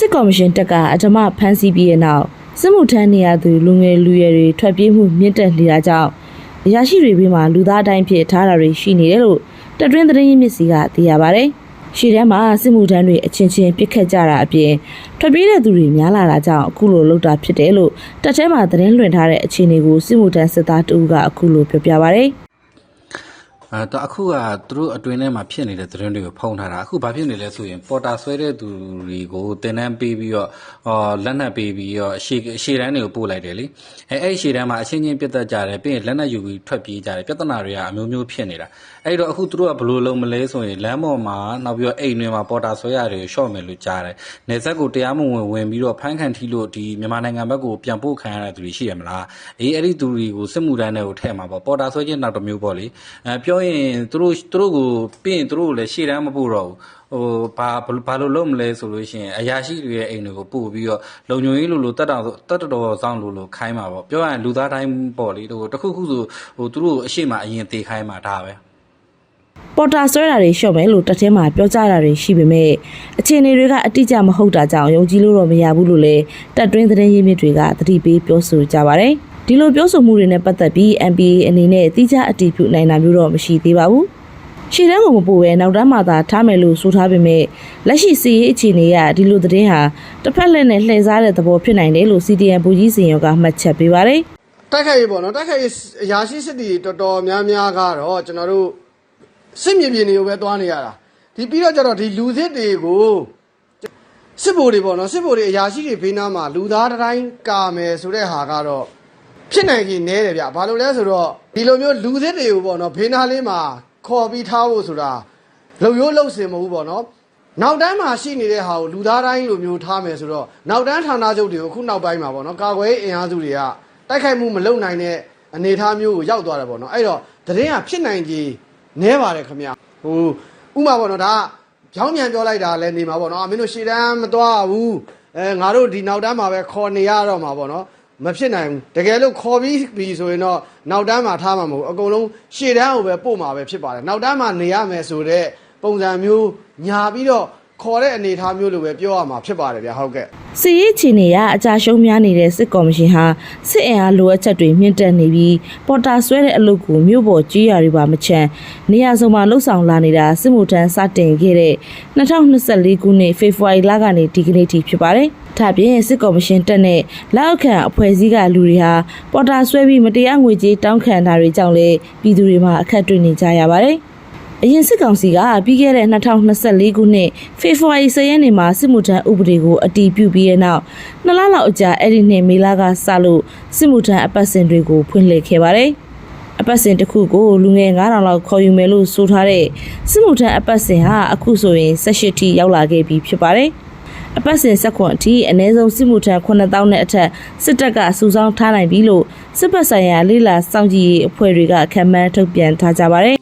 စစ်ကော်မရှင်တက်ကအဓမ္မဖမ်းဆီးပြီးတဲ့နောက်စစ်မှုထမ်းနေရသူလူငယ်လူရွယ်တွေထွက်ပြေးမှုမြင့်တက်နေတာကြောင့်အရာရှိတွေဘေးမှာလူသားတိုင်းဖြစ်ထားတာတွေရှိနေတယ်လို့တက်တွင်းသတင်းရင်းမြစ်စီကသိရပါဗျ။ရှေ့တန်းမှာစစ်မှုထမ်းတွေအချင်းချင်းပြစ်ခတ်ကြတာအပြင်ထွက်ပြေးတဲ့သူတွေများလာတာကြောင့်အခုလိုလုပ်တာဖြစ်တယ်လို့တက်ထဲမှာသတင်းလွှင့်ထားတဲ့အခြေအနေကိုစစ်မှုထမ်းစစ်သားတဦးကအခုလိုပြောပြပါဗျ။ အဲတော့အခုကသူတို့အတွင်းထဲမှာဖြစ်နေတဲ့သတင်းတွေကိုဖုံးထားတာအခုဘာဖြစ်နေလဲဆိုရင်ပေါ်တာဆွဲတဲ့သူတွေကိုတင်တန်းပေးပြီးတော့အော်လက်နက်ပေးပြီးတော့အရှိအရှိတန်းတွေကိုပို့လိုက်တယ်လေအဲအဲ့အရှိတန်းမှာအချင်းချင်းပြတ်သက်ကြတယ်ပြီးရင်လက်နက်ယူပြီးထွက်ပြေးကြတယ်ပြဿနာတွေကအမျိုးမျိုးဖြစ်နေတာအဲ့တော့အခုသူတို့ကဘယ်လိုလုပ်မလဲဆိုရင်လမ်းပေါ်မှာနောက်ပြီးတော့အိမ်တွေမှာပေါ်တာဆွဲရတယ်ကိုရှော့မယ်လို့ကြားတယ်နေဆက်ကိုတရားမဝင်ဝင်ပြီးတော့ဖမ်းခံထိလို့ဒီမြန်မာနိုင်ငံဘက်ကိုပြန်ပို့ခံရတဲ့သူတွေရှိရမလားအေးအဲ့ဒီသူတွေကိုစစ်မှုထမ်းတွေကိုထည့်မှာပေါ့ပေါ်တာဆွဲခြင်းနောက်တစ်မျိုးပေါ့လေအဲပြောရင်သူတို့သူတို့ကိုပြီးရင်သူတို့ကိုလည်းရှေ့တန်းမပို့တော့ဘူးဟိုဘာဘာလို့လုပ်မလဲဆိုလို့ရှိရင်အရာရှိတွေရဲ့အိမ်တွေကိုပို့ပြီးတော့လုံညုံရေးလိုလိုတက်တာတက်တော်ဆောင်လိုလိုခိုင်းမှာပေါ့ပြောရရင်လူသားတိုင်းပေါ့လေဟိုတခုခုဆိုဟိုသူတို့အရှိမအရင်တေခိုင်းမှာဒါပဲပေါ်တာဆွဲတာတွေရှော့မယ်လို့တက်ထဲမှာပြောကြတာတွေရှိပေမဲ့အခြေအနေတွေကအတိအကျမဟုတ်တာကြောင့်ယုံကြည်လို့တော့မရဘူးလို့လည်းတက်တွင်းသတင်းရင်းမြစ်တွေကသတိပေးပြောဆိုကြပါတယ်။ ဒီလိုပြောဆိုမှုတွေနဲ့ပတ်သက်ပြီး MPA အနေနဲ့တိကျအတည်ပြုနိုင်တာမျိုးတော့မရှိသေးပါဘူး။ရှေ့တန်းကမပို့ပဲနောက်တန်းမှာသာထားမယ်လို့ဆိုထားပေမဲ့လက်ရှိစီရေးအခြေအနေကဒီလိုသတင်းဟာတစ်ဖက်လက်နဲ့လှည့်စားတဲ့သဘောဖြစ်နိုင်တယ်လို့ CDN ဘူကြီးစင်ရောကမှတ်ချက်ပေးပါတယ်။တိုက်ခိုက်ရေးပေါ့နော်တိုက်ခိုက်ရေးအရာရှိစစ်တီတော်တော်များများကတော့ကျွန်တော်တို့စစ်မြေပြင်တွေကိုပဲသွားနေရတာဒီပြီးတော့ကျတော့ဒီလူစစ်တွေကိုစစ်ဗိုလ်တွေပေါ့နော်စစ်ဗိုလ်တွေအရာရှိတွေဖေးနားမှာလူသားတိုင်းကာမယ်ဆိုတဲ့ဟာကတော့ ဖြစ်နိုင်ကြီးနဲတယ်ဗျဘာလို့လဲဆိုတော့ဒီလိုမျိုးလူစစ်တွေကိုပေါ့နော်ဖေးနားလေးမှာခေါ်ပြီးထားဖို့ဆိုတာလုံရိုးလုံစင်မဟုတ်ဘူးပေါ့နော်နောက်တန်းမှာရှိနေတဲ့ဟာကိုလူသားတိုင်းလိုမျိုးထားမယ်ဆိုတော့နောက်တန်းဌာနချုပ်တွေကိုအခုနောက်ပိုင်းမှာပေါ့နော်ကာကွယ်ရေးအင်အားစုတွေကတိုက်ခိုက်မှုမလုပ်နိုင်တဲ့အနေအထားမျိုးကိုရောက်သွားတယ်ပေါ့နော်အဲ့တော့သတင်းကဖြစ်နိုင်ကြီးနဲပါတယ်ခင်ဗျဟိုဥမာပေါ့နော်ဒါကကြောင်းမြန်ပြောလိုက်တာလည်းနေမှာပေါ့နော်အမင်းတို့ရှေ့တန်းမသွားဘူးအဲငါတို့ဒီနောက်တန်းမှာပဲခေါ်နေရတော့မှာပေါ့နော် မဖြစ်နိုင်ဘူးတကယ်လို့ခေါ်ပြီးပြီဆိုရင်တော့နောက်တန်းမှာထားမှာမဟုတ်ဘူးအကုန်လုံးရှေ့တန်းကိုပဲပို့မှာပဲဖြစ်ပါတယ်နောက်တန်းမှာနေရမယ်ဆိုတော့ပုံစံမျိုးညာပြီးတော့ခေါ်တဲ့အနေအထားမျိုးလိုပဲပြောရမှာဖြစ်ပါတယ်ဗျဟုတ်ကဲ့စစ်ရေးချီနေရအကြရှုံးများနေတဲ့စစ်ကော်မရှင်ဟာစစ်အင်အားလိုအပ်ချက်တွေမြင့်တက်နေပြီးပေါ်တာဆွဲတဲ့အလုပ်ကိုမြို့ပေါ်ကြီးရာတွေပါမချမ်းနေရာစုံမှာလှုပ်ဆောင်လာနေတာစစ်မှုထမ်းစတင်ခဲ့တဲ့2024ခုနှစ်ဖေဖော်ဝါရီလကနေဒီကနေ့ထိဖြစ်ပါတယ်။ ဒါပြင်စစ်ကော်မရှင်တက်တဲ့လက်အောက်ခံအဖွဲ့အစည်းကလူတွေဟာပေါ်တာဆွဲပြီးမတရားငွေကြေးတောင်းခံတာတွေကြောင့်လည်းပြည်သူတွေမှာအခက်တွေ့နေကြရပါတယ်။အရင်စစ်ကောင်စီကပြီးခဲ့တဲ့2024ခုနှစ်ဖေဖော်ဝါရီ10ရက်နေ့မှာစစ်မှုထမ်းဥပဒေကိုအတည်ပြုပြီးတဲ့နောက်နှစ်လလောက်အကြာအဲ့ဒီနှစ်မေလကစလို့စစ်မှုထမ်းအပတ်စဉ်တွေကိုဖွင့်လှစ်ခဲ့ပါတယ်။အပတ်စဉ်တစ်ခုကိုလူငယ်9000လောက်ခေါ်ယူမယ်လို့ဆိုထားတဲ့စစ်မှုထမ်းအပတ်စဉ်ဟာအခုဆိုရင်18ထိရောက်လာခဲ့ပြီဖြစ်ပါတယ်။ အပတ်စဉ်ဆက်ခွန်အထိအ ਨੇ ဆုံးစစ်မှုထမ်း9000နဲ့အထက်စစ်တပ်ကစုဆောင်းထားနိုင်ပြီလို့စစ်ပတ်ဆိုင်ရာလေးလာစောင့်ကြည့်ရေးအဖွဲ့တွေကခံမှန်းထုတ်ပြန်ထားကြပါတယ်